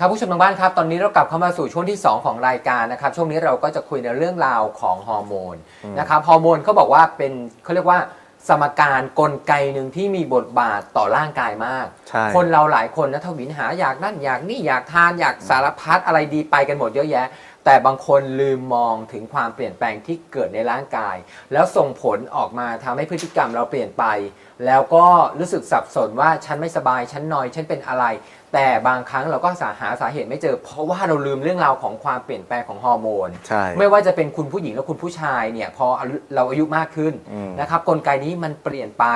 ครับผู้ชมทางบ้านครับตอนนี้เรากลับเข้ามาสู่ช่วงที่ 2 ของรายการนะครับช่วงนี้เราก็จะคุยในเรื่องราวของฮอร์โมนนะครับฮอร์โมนเขาบอกว่าเป็นเขาเรียกว่าสมการกลไกหนึ่งที่มีบทบาทต่อร่างกายมาก ใช่ คนเราหลายคนนะทวินหาอยากนั่นอยากนี่อยากทานอยากสารพัดอะไรดีไปกันหมดเยอะแยะแต่บางคนลืมมองถึงความเปลี่ยนแปลงที่เกิดในร่างกาย แล้วส่งผลออกมาทำให้พฤติกรรมเราเปลี่ยนไป แล้วก็รู้สึกสับสนว่าฉันไม่สบายฉันนอยฉันเป็นอะไร แต่บางครั้งเราก็สาหาสาเหตุไม่เจอ เพราะว่าเราลืมเรื่องราวของความเปลี่ยนแปลงของฮอร์โมนใช่ไม่ว่าจะเป็นคุณผู้หญิงและคุณผู้ชายเนี่ยพอเราอายุมากขึ้นอืมนะครับกลไกนี้มันเปลี่ยนไป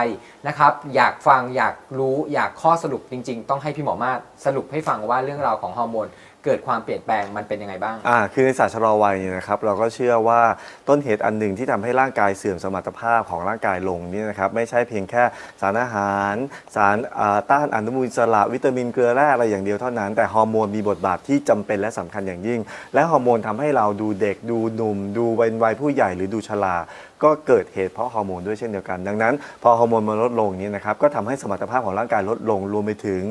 นะครับอยากฟังอยากรู้อยากข้อสรุปจริง ๆ ต้องให้พี่หมอมาศสรุปให้ฟังว่าเรื่องราวของฮอร์โมน เกิดความเปลี่ยนแปลงมันเป็นยังไงบ้าง อ่าคือในศาสตร์ชะลอวัยเนี่ยนะครับเราก็เชื่อว่าต้นเหตุอันหนึ่งที่ทำให้ร่างกายเสื่อมสมรรถภาพของร่างกายลงนี่นะครับไม่ใช่เพียงแค่สารอาหาร สารอ่าต้านอนุมูลอิสระวิตามินเกลือแร่อะไรอย่างเดียวเท่านั้น แต่ฮอร์โมนมีบทบาทที่จำเป็นและสำคัญอย่างยิ่ง และฮอร์โมนทำให้เราดูเด็กดูหนุ่ม ดูวัยวัยผู้ใหญ่หรือดูชรา ก็เกิดเหตุเพราะฮอร์โมนด้วยเช่นเดียวกัน ดังนั้น พอฮอร์โมนมันลดลงนี้นะครับก็ทำให้สมรรถภาพของร่างกายลดลงรวมไปถึง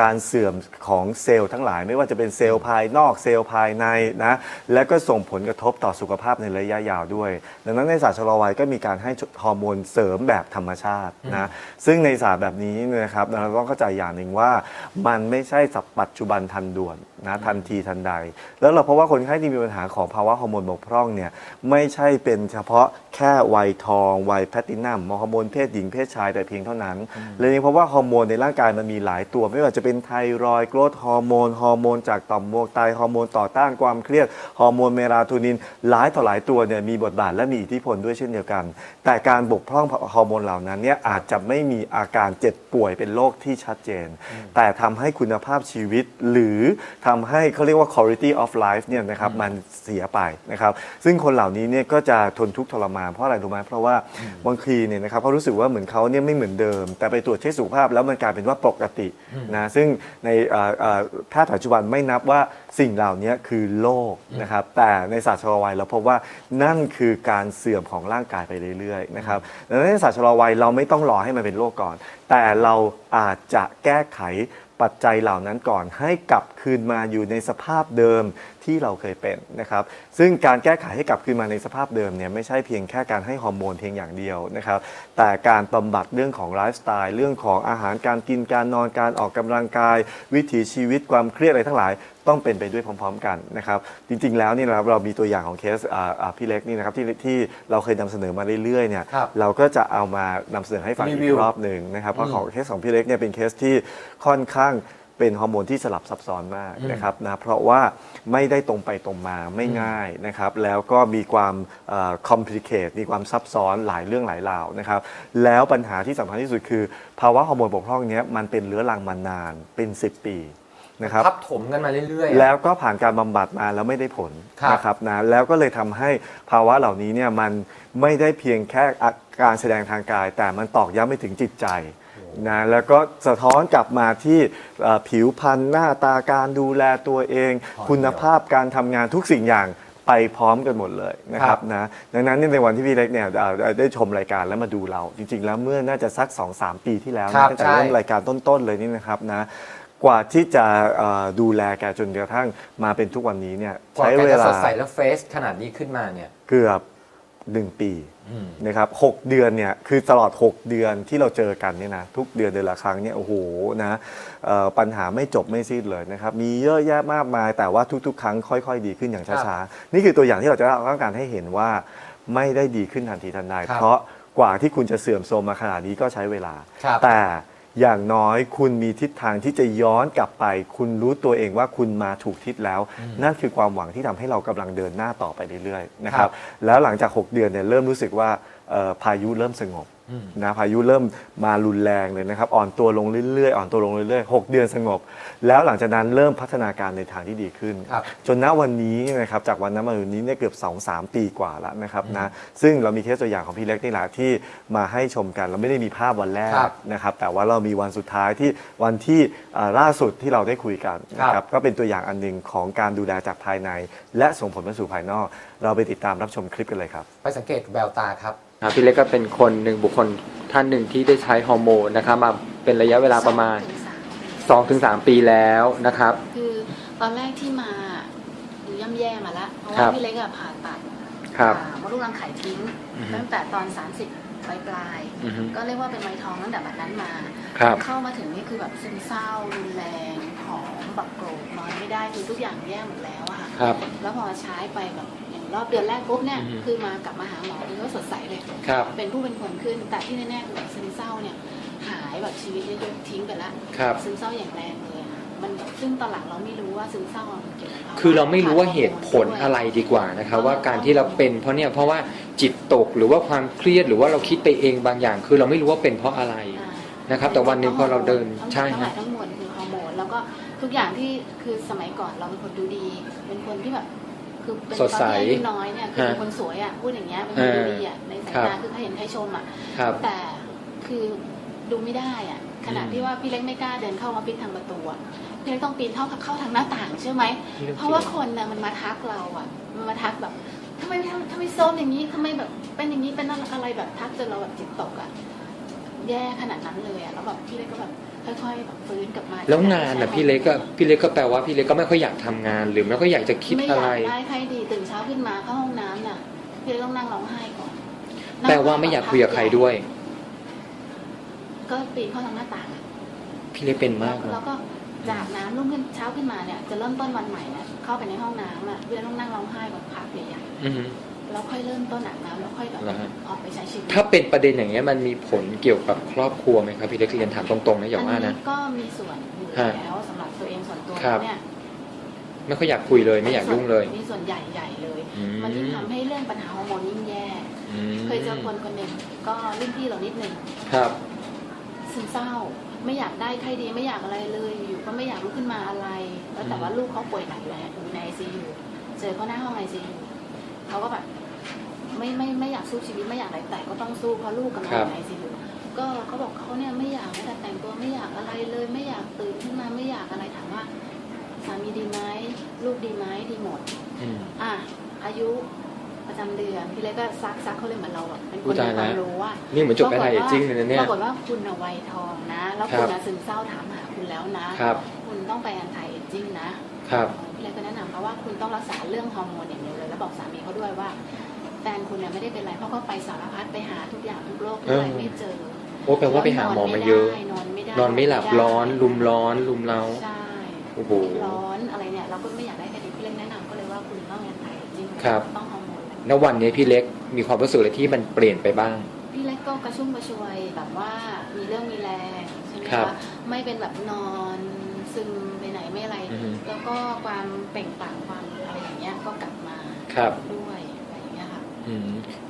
การเสื่อมของเซลล์ทั้งหลาย ไม่ว่าจะเป็นเซลล์ภายนอกเซลล์ภายในนะและก็ส่งผลกระทบต่อสุขภาพในระยะยาวด้วย ดังนั้นในศาสตร์ชะลอวัยก็มีการให้ฮอร์โมนเสริมแบบธรรมชาตินะซึ่งในศาสตร์แบบนี้นยนะครับเราต้องเข้าใจอย่างหนึ่งว่า มันไม่ใช่สับปัจจุบันทันด่วน นะทันทีทันใด แล้วเราเพราะว่าคนไข้ที่มีปัญหาของภาวะฮอร์โมนบกพร่องเนี่ยไม่ใช่เป็นเฉพาะแค่วัยทองวัยแพลตตินัมฮอร์โมนเพศหญิงเพศชายแต่เพียงเท่านั้นเลยเพราะว่าฮอร์โมนในร่างกายมันมีหลายตัว ไม่ว่าจะเป็นไทรอยด์โกรทฮอร์โมนฮอร์โมนจากต่อมหมวกไตฮอร์โมนต่อต้านความเครียดฮอร์โมนเมลาโทนินหลายต่อหลายตัวเนี่ยมีบทบาทและมีอิทธิพลด้วยเช่นเดียวกัน แต่การบกพร่องฮอร์โมนเหล่านั้นเนี่ยอาจจะไม่มีอาการเจ็บป่วยเป็นโรคที่ชัดเจน แต่ทำให้คุณภาพชีวิตหรือทำให้เขาเรียกว่า quality of life เนี่ยนะครับมันเสียไปนะครับซึ่งคนเหล่านี้เนี่ยก็จะทนทุกข์ทรมานเพราะอะไรรู้ไหมเพราะว่าบางทีเนี่ยนะครับเขารู้สึกว่าเหมือนเขาเนี่ยไม่เหมือนเดิม แต่ไปตรวจเช็คสุขภาพแล้วมันกลายเป็นว่าปกตินะซึ่งในเอ่อเอ่อแพทย์ปัจจุบันไม่นับว่าสิ่งเหล่านี้คือโรคนะครับแต่ในศาสตร์ชะลอวัยเราพบว่านั่นคือการเสื่อมของร่างกายไปเรื่อยๆนะครับดังนั้นในศาสตร์ชะลอวัยเราไม่ต้องรอให้มันเป็นโรคก่อน แต่เราอาจจะแก้ไขปัจจัยเหล่านั้นก่อนให้กลับคืนมาอยู่ในสภาพเดิมที่เราเคยเป็นนะครับ ซึ่งการแก้ไขให้กลับคืนมาในสภาพเดิมเนี่ยไม่ใช่เพียงแค่การให้ฮอร์โมนเพียงอย่างเดียวนะครับ แต่การบำบัดเรื่องของไลฟ์สไตล์เรื่องของอาหารการกินการนอนการออกกำลังกาย วิถีชีวิตความเครียดอะไรทั้งหลายต้องเป็นไปด้วยพร้อม ๆ กันนะครับ จริง ๆ แล้วนี่นะครับเรามีตัวอย่างของเคสอ่าอ่าพี่เล็กนี่นะครับที่ที่เราเคยนำเสนอมาเรื่อยๆเนี่ยครับเราก็จะเอามานำเสนอให้ฟังอีรีวิกวรอบหนึ่งนะครับเพราะของเคสของพี่เล็กเนี่ยเป็นเคสที่ค่อนข้าง เป็นฮอร์โมนที่สลับซับซ้อนมากนะครับนะเพราะว่าไม่ได้ตรงไปตรงมาไม่ง่ายนะครับแล้วก็มีความคอมพลีเคทมีความซับซ้อนหลายเรื่องหลายราวนะครับแล้วปัญหาที่สำคัญที่สุดคือ ภาวะฮอร์โมนบกพร่องเนี้ยมันเป็นเรื้อรังมานานเป็น 10 ปีนะครับทับถมกันมาเรื่อยๆอะแล้วก็ผ่านการบำบัดมาแล้วไม่ได้ผลครับนะครับนะแล้วก็เลยทำให้ภาวะเหล่านี้เนี่ยมันไม่ได้เพียงแค่อาการแสดงทางกาย แต่มันตอกย้ำไปถึงจิตใจ นะแล้วก็สะท้อนกลับมาที่เอ่อผิวพรรณหน้าตาการดูแลตัวเองอ๋อคุณภาพการทำงานทุกสิ่งอย่างไปพร้อมกันหมดเลยนะคครัรับบนะดังนั้นเนี่ยในวันที่พี่เล็กเนี่ยเอ่อได้ชมรายการแล้วมาดูเรา จริง ๆ แล้วเมื่อน่าจะสัก 2-3 ปีที่แล้วครันะบตั้งแต่ใช่เริ่มรายการต้นๆเลยนี่นะครับนะกว่าที่จะเอ่อดูแลแกจนกระทั่งมาเป็นทุกวันนี้เนี่ยกว่าใช้แกเวจะลาสดใสและเฟสขนาดนี้ขึ้นมาเนี่ย เกือบหนึ่งปีอืม นะครับหกเดือนเนี่ยคือตลอด 6 เดือนที่เราเจอกันเนี่ยนะทุกเดือนเดือนละครั้งเนี่ยโอ้โหนะเอ่อปัญหาไม่จบไม่สิ้นเลยนะครับมีเยอะแยะมากมาย แต่ว่าทุก ๆ ครั้งค่อย ๆ ดีขึ้นอย่างช้าๆนี่คือตัวอย่างที่เราจะต้องการให้เห็นว่าไม่ได้ดีขึ้นทันทีทันใดครับเพราะกว่าที่คุณจะเสื่อมโทรมมาขนาดนี้ก็ใช้เวลาครับแต่ อย่างน้อยคุณมีทิศทางที่จะย้อนกลับไป คุณรู้ตัวเองว่าคุณมาถูกทิศแล้ว นั่นคือความหวังที่ทำให้เรากำลังเดินหน้าต่อไปเรื่อยๆนะคครัรับบแล้วหลังจาก 6 เดือนเนี่ยเริ่มรู้สึกว่าเอ่อ พายุเริ่มสงบอืมนะพายุเริ่มมารุนแรงเลยนะครับ อ่อนตัวลงเรื่อยๆ อ่อนตัวลงเรื่อยๆ 6 เดือนสงบ แล้วหลังจากนั้นเริ่มพัฒนาการในทางที่ดีขึ้นครับจนณวันนี้นะครับจากวันนั้นมาถึงนี้เนี่ยเกือบ 2-3 ปีกว่าแล้วนะครับนะซึ่งเรามีเคสตัวอย่างของพี่เล็กนี่แหละที่มาให้ชมกัน เราไม่ได้มีภาพวันแรกครับนะครับแต่ว่าเรามีวันสุดท้ายที่วันที่เอ่อล่าสุดที่เราได้คุยกันนะคครัรับบก็เป็นตัวอย่างอันหนึ่งของการดูแลจากภายใน และส่งผลมาสู่ภายนอก เราไปติดตามรับชมคลิปกันเลยครับ ไปสังเกตแววตาครับ ครับพี่เล็กก็เป็นคนหนึ่งบุคคลท่านหนึ่งที่ได้ใช้ฮอร์โมนนะครับมาเป็นระยะเวลาประมาณ2-3 ปีแล้วนะครับ คือตอนแรกที่มาดูย่ำแย่มาแล้วเพราะครัว่าบพี่เล็กอะผ่าตัดครับอ่ามดลูกรังไข่ทิ้งอือฮึ ตั้งแต่ตอน 30ปลายปลายๆอือฮึก็เรียกว่าเป็นไม้ทองตั้งแต่บัดนั้นมา ครับ เข้ามาถึงนี่คือแบบซึมเศร้ารุนแรงผอมบักโกรธนอนไม่ได้คือทุกอย่างแย่หมดแล้วอะค่ะครับ แล้วพอใช้ไปแบบอย่าง รอบเดือนแรกปุ๊บเนี่ยอือฮึคือมากลับมาหาหมอคือก็สดใสเลยครับเป็นผู้เป็นคนขึ้น แต่ที่แน่ๆคือแบบซึมเศร้าเนี่ยหายแบบชีวิตเนี่ยทิ้งไปแล้วครับ ซึมเศร้าอย่างแรงเลยอะมันซึ่งตอนหลังเราไม่รู้ว่าซึมเศร้ามันเกี่ยวกับภวะคือเราไม่รู้ว่าเหตุผลอะไรดีกว่านะครับว่าการที่เราเป็นเพราะเนี่ยเพราะว่าจิตตกหรือว่าความเครียดหรือว่าเราคิดไปเองบางอย่าง คือเราไม่รู้ว่าเป็นเพราะอะไร อ่า นะครับแต่วันหนึ่งพอเราเดินทั้งใช่ทั้งหฮะลายทั้งมวลคือฮอร์โมนแล้วก็ทุกอย่างที่คือสมัยก่อนเราเป็นคนดูดี เป็นคนที่แบบ คือเป็นสดใสตอนที่อายุน้อยเนี่ยคือเป็นฮะคนสวยอะพูดอย่างเงี้ยเป็นคนดูดีอะในสายครัตาบคือใครเห็นใครชมอะครับแต่คือดูไม่ได้อะขณะอืมที่ว่าพี่เล็กไม่กล้าเดินเข้าออฟฟิศทางประตูอะพี่เล็กต้องปีนเข้าเข้าทางหน้าต่างใช่ไหมเพราะว่าคนน่ะมันมาทักเราอะ มันมาทักแบบทำไมทำทำไมโซมอย่างนี้ทำไมแบบเป็นอย่างนี้เป็นอะไรแบบทักจนเราแบบจิตตกอะแย่ขนาดนั้นเลยอะแล้วแบบพี่เล็กก็แบบ ค่อยๆแบบฟื้นกลับมาแล้วงานนะพี่เล็กก็พี่เล็กก็แปลว่าพี่เล็กก็ไม่ค่อยอยากทำงาน หรือไม่ค่อยอยากจะคิดไม่อะอยาไรกได้ใครดีตื่นเช้าขึ้นมาเข้าห้องน้ำน่ะพี่เล็กต้องนั่งร้องไห้ก่อนแปลว่าไม่อยากคุยกับใครด้วย ก็ปีนเข้าทางหน้าต่างอะพี่เล็กเป็นมากแล้วเนาะก็จากน้ำรุ่งขึ้นเช้าขึ้นมาเนี่ยจะเริ่มต้นวันใหม่เนี่ยเข้าไปในห้องน้ำอะพี่เล็กต้องนั่งร้องไห้ก่อนพักใหญ่อือฮึๆ แล้วค่อยเริ่มต้นอาบน้ำแล้วค่อยแบบเหรอฮะออกไปใช้ชีวิตถ้าเป็นประเด็นอย่างเงี้ยมันมีผลเกี่ยวกับครอบครัวไหมครับพี่เล็กเรียนถามตรงๆนะอย่าว่าอันะก็มีส่วนอยู่ฮะแล้วสำหรับตัวเองส่วนตัวครับเนี่ยไม่ค่อยอยากคุยเลยไม่อยากยุ่งเลยมีส่วนใหญ่ๆเลยอืมมันยิ่งทำให้เรื่องปัญหาฮอร์โมนยิ่งแย่อืมเคยเจอคนคนหนึ่งก็รุ่นพี่เรานิดหนึ่งครับซึมเศร้าไม่อยากได้ใครดีไม่อยากอะไรเลยอยู่ก็ไม่อยากลุกขึ้นมาอะไร แล้วแต่ว่าลูกเขาป่วยหนักอยู่ในไอซียูเจอเขาหน้าห้องไอซียูเขาก็แบบ ไม่ไม่ไม่อยากสู้ชีวิตไม่อยากอะไรแต่ก็ต้องสู้เพราะลูกกำลังอยู่ในไอซียูก็เขาบอกเขาเนี่ยไม่อยากแม้แต่แต่งตัวไม่อยากอะไรเลยไม่อยากตื่นขึ้นมาไม่อยากอะไรถามว่าสามีดีไหมลูกดีไหมดีหมดอืมอะอายุประจำเดือนพี่เล็กก็ซักซักเขาเลยเหมือนเราแบบเป็นคอุ๊นยมีตายควาแล้มวรู้ว่านี่เหมือนจบไปไทยจริงเลยนะเนี่ปยรากฏว่าคุณอะวัยทองนะ แล้วครัคุบณอะซึมเศร้าถามหาคุณแล้วนะครับคุณต้องไปอันไทยเอจจิ้งนะครับพี่เล็กก็แนะนำเขาว่าคุณต้องรักษาเรื่องฮอร์โมนอย่างเดียวเลย แล้วบอกสามีเขาด้วยว่า แฟนคุณเนี่ยไม่ได้เป็นไรเพราะเขาไปสารพัดไปหาทุกอย่างทุกโรคทุกอะไรเออไม่เจอโอ้แปลว่าไปหาหมอมาเยอะ นอนไม่ได้นอนไม่หลับร้อนลุมร้อนลุมเร้าใช่โอ้โหร้อนอะไรเนี่ยเราก็ไม่อยากได้คดีพี่เล็กแนะนำก็เลยว่าคุณต้องอันไทยเอจจิ้งครับต้องฮอร์โมนณวันนี้พี่เล็กมีความรู้สึกอะไรที่มันเปลี่ยนไปบ้าง พี่เล็กก็กระชุ่มกระชวยแบบว่ามีเรื่องมีแรงใช่ไหมครัคะบไม่เป็นแบบนอนซึมไปไหนไม่อะไรอือฮึแล้วก็ความเปล่งปลั่งความอะไรอย่างเงี้ยก็กลับมาครับด้วย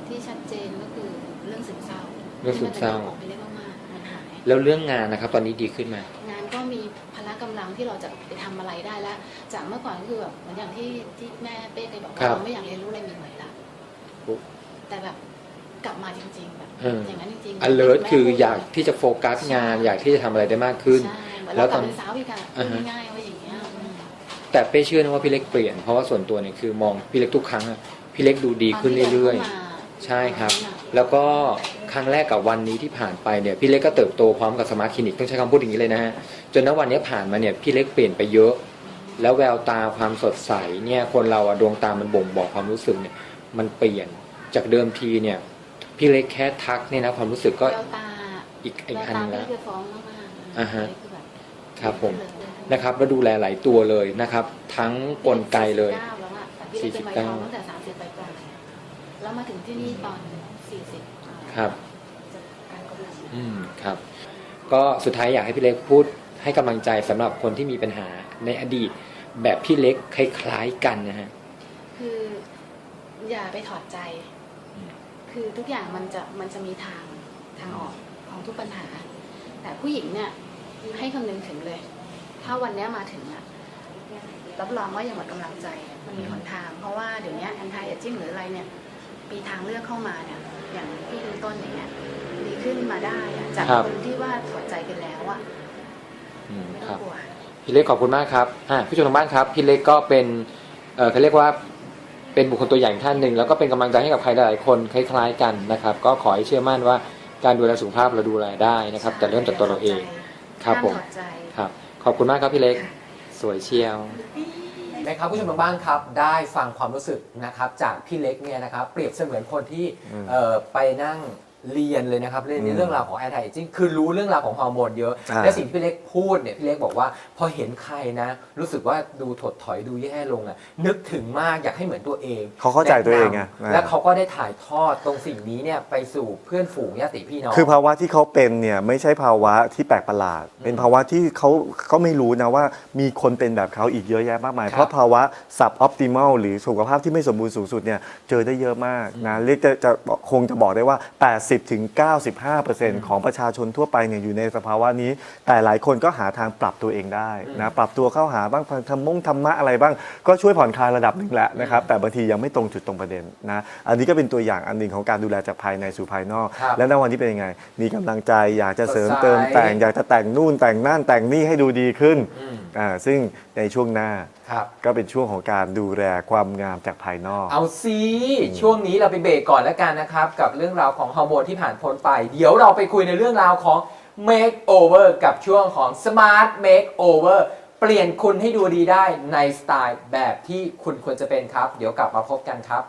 ที่ชัดเจนก็คือเรื่องซึมเศร้าเรื่องซึมเศร้าที่นเป็นของพี่เล็กมากๆมันหายแล้วเรื่องงานนะครับ ตอนนี้ดีขึ้นไหมงานก็มีพละกำลังที่เราจะไปทำอะไรได้แล้ว จากเมื่อก่อนก็คือแบบเหมือนอย่างที่ที่แม่เป้เคยบอกว่าเราไม่อยากเรียนรู้อะไรใหม่ๆละแต่แบบกลับมาจริงๆแบบเอออย่างนั้นจริงอ alert คืออยากที่จะโฟกัสงาน อยากที่จะทำอะไรได้มากขึ้นใช่เหมือนแล้เราวกตลัอบนเป็นสาวอีกอะอ่าฮะง่ายๆว่าอย่างเงี้ยอืมแต่เป้เชื่อนะว่าพี่เล็กเปลี่ยนเพราะว่าส่วนตัวเนี่ยคือมองพี่เล็กทุกครั้งอะ พี่เล็กดูดีขึ้นเรื่อยตนที่ดินเข้ามาๆใช่ครับ แล้วก็ครั้งแรกกับวันนี้ที่ผ่านไปเนี่ยพี่เล็กก็เติบโตพร้อมกับสมาร์ทคลินิกต้องใช้คำพูดอย่างนี้เลยนะฮะจนณวันนี้ผ่านมาเนี่ยพี่เล็กเปลี่ยนไปเยอะ แล้วแววตาความสดใสเนี่ยคนเราอะดวงตามันบ่งบอกความรู้สึกเนี่ยมันเปลี่ยนจากเดิมทีเนี่ยพี่เล็กแค่ทักเนี่ยนะความรู้สึกก็แววตาอีกอีกแววอันตานึงไม่แล้วได้ฟ้องมากๆอ่าฮะคือแบบครับผมนะครับแล้วดูแลหลายตัวเลยนะครับ ทั้งกลไกเลย49แล้วอะแต่พี่เล็กเป็นไวทองตั้งแต่30ปลายๆ แล้วมาถึงที่นี่ตอน40อ่าครับจากการกำลังอืมครับ ก็สุดท้ายอยากให้พี่เล็กพูดให้กำลังใจสำหรับคนที่มีปัญหาในอดีตแบบพี่เล็กคล้ายๆกันนะฮะคืออย่าไปถอดใจอืมคือทุกอย่างมันจะมันจะมีทางทางออกของทุกปัญหา แต่ผู้หญิงเนี่ยให้คำนึงถึงเลย ถ้าวันเนี้ยมาถึงอะรับรองว่าอย่าหมดกำลังใจ มันมีหนทาง เพราะว่าเดี๋ยวนี้แอนตี้เอจิ้งหรืออะไรเนี่ย มีทางเลือกเข้ามาเนี่ยอย่างพี่ดูต้นอย่างเงี้ยดีขึ้นมาได้อะจากครับ คนที่ว่าถอดใจกันแล้วอะอืมไม่คต้อรังบ กลัว พี่เล็กขอบคุณมากครับอ่าผู้ชมทางบ้านครับ พี่เล็กก็เป็นเอ่อเขาเรียกว่าเป็นบุคคลตัวอย่างท่านหนึ่งแล้วก็เป็นกำลังใจให้กับใครหลายๆคนคล้าย ๆ กันนะครับ ก็ขอให้เชื่อมั่นว่าการดูแลสุขภาพเราดูแลได้นะครับ แต่เริ่มจากตัวเราเองครับผมห้ถอดใจ ครับ ขอบคุณมากครับพี่เล็ก สวยเชียว นะครับผู้ชมทางบ้านครับได้ฟังความรู้สึกนะครับจากพี่เล็กเนี่ยนะครับเปรียบเสมือนคนที่อืมเอ่อไปนั่ง เรียนเลยนะครับเรื่องอืในมเรื่องราวของแอร์ไทจริงคือรู้เรื่องราวของฮอร์โมนเยอะอ่าและสิ่งที่พี่เล็กพูดเนี่ยพี่เล็กบอกว่า พอเห็นใครนะ รู้สึกว่าดูถดถอยดูแย่ลงอะนึกถึงมากอยากให้เหมือนตัวเองเขาเข้าใจตัวเองไง แนะนำและเขาก็ได้ถ่ายทอดตรงสิ่งนี้เนี่ยไปสู่เพื่อนฝูงญาติพี่น้อง คือภาวะที่เขาเป็นเนี่ยไม่ใช่ภาวะที่แปลกประหลาด เป็นภาวะที่เขาเขาไม่รู้นะว่ามีคนเป็นแบบเขาอีกเยอะแยะมากมาย ครับเพราะภาวะสับออ t ติม l หรือสุขภาพที่ไม่สมบูรณ์สูงสุดเนี่ยเจอได้เยอะมากนะเรียกจะจะคงจะบอกได้ว่า80ถึง95%ของประชาชนทั่วไปเนี่ยอยู่ในสภาวะนี้ แต่หลายคนก็หาทางปรับตัวเองได้นะปรับตัวเข้าหาบ้างทำมงธรรมะอะไรบ้าง ก็ช่วยผ่อนคลายระดับหนึ่งแหละนะครับแต่บางทียังไม่ตรงจุดตรงประเด็นนะอันนี้ก็เป็นตัวอย่างอันหนึ่งของการดูแลจากภายในสู่ภายนอก ครับและณวันนี้เป็นยังไง มีกำลังใจอยากจะเสริมสดใสเติมแต่ง อยากจะแต่งนู่นแต่งนั่นแต่งนี่ให้ดูดีขึ้นอืม อ่าซึ่งในช่วงหน้าครับ ก็เป็นช่วงของการดูแลความงามจากภายนอก เอาซิช่วงนี้เราไปเบรกก่อนแล้วกันนะครับ กับเรื่องราวของฮอร์โมนที่ผ่านพ้นไป เดี๋ยวเราไปคุยในเรื่องราวของ Makeover กับช่วงของ Smart Makeover เปลี่ยนคุณให้ดูดีได้ในสไตล์แบบที่คุณควรจะเป็นครับ เดี๋ยวกลับมาพบกันครับ